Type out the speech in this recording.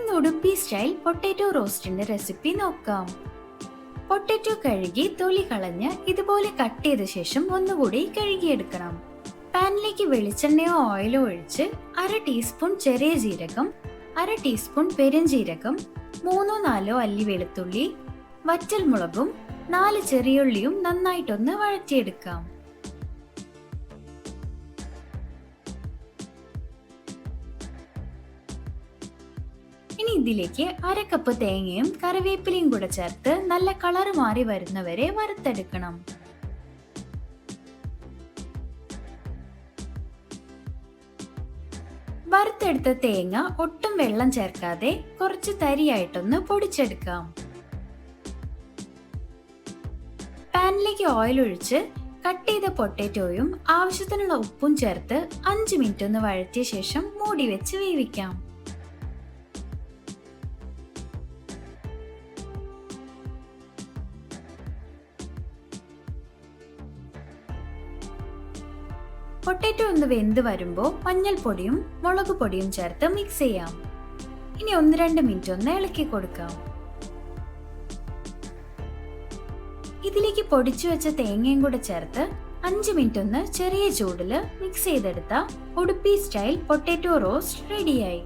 ഇന്ന് Udupi style potato റോസ്റ്റിന്റെ recipe നോക്കാം. പൊട്ടാറ്റോ കഴുകി തൊലി കളഞ്ഞ് ഇതുപോലെ കട്ട് ചെയ്ത ശേഷം ഒന്നുകൂടി കഴുകിയെടുക്കണം. പാനിലേക്ക് വെളിച്ചെണ്ണയോ ഓയിലോ ഒഴിച്ച് അര ടീസ്പൂൺ ചെറിയ ജീരകം അര ടീസ്പൂൺ പെരുംജീരകം മൂന്നോ നാലോ അല്ലി വെളുത്തുള്ളി വറ്റൽ മുളകും നാല് ചെറിയുള്ളിയും നന്നായിട്ടൊന്ന് വഴറ്റിയെടുക്കാം. ഇനി ഇതിലേക്ക് അര കപ്പ് തേങ്ങയും കറിവേപ്പിലയും കൂടെ ചേർത്ത് നല്ല കളർ മാറി വരുന്നവരെ വറുത്തെടുക്കണം. വറുത്തെടുത്ത തേങ്ങ ഒട്ടും വെള്ളം ചേർക്കാതെ കുറച്ച് തരിയായിട്ടൊന്ന് പൊടിച്ചെടുക്കാം. പാനിലേക്ക് ഓയിൽ ഒഴിച്ച് കട്ട് ചെയ്ത പൊട്ടാറ്റോയും ആവശ്യത്തിനുള്ള ഉപ്പും ചേർത്ത് അഞ്ച് മിനിറ്റ് ഒന്ന് വഴറ്റിയ ശേഷം മൂടി വെച്ച് വേവിക്കാം. പൊട്ടാറ്റോ ഒന്ന് വെന്ത് വരുമ്പോൾ മഞ്ഞൾപ്പൊടിയും മുളക് പൊടിയും ചേർത്ത് മിക്സ് ചെയ്യാം. ഇനി ഒന്ന് രണ്ട് മിനിറ്റ് ഒന്ന് ഇളക്കി കൊടുക്കാം. ഇതിലേക്ക് പൊടിച്ചു വെച്ച തേങ്ങയും കൂടെ ചേർത്ത് അഞ്ച് മിനിറ്റ് ഒന്ന് ചെറിയ ചൂടിൽ മിക്സ് ചെയ്തെടുത്ത ഉടുപ്പി സ്റ്റൈൽ പൊട്ടാറ്റോ റോസ്റ്റ് റെഡിയായി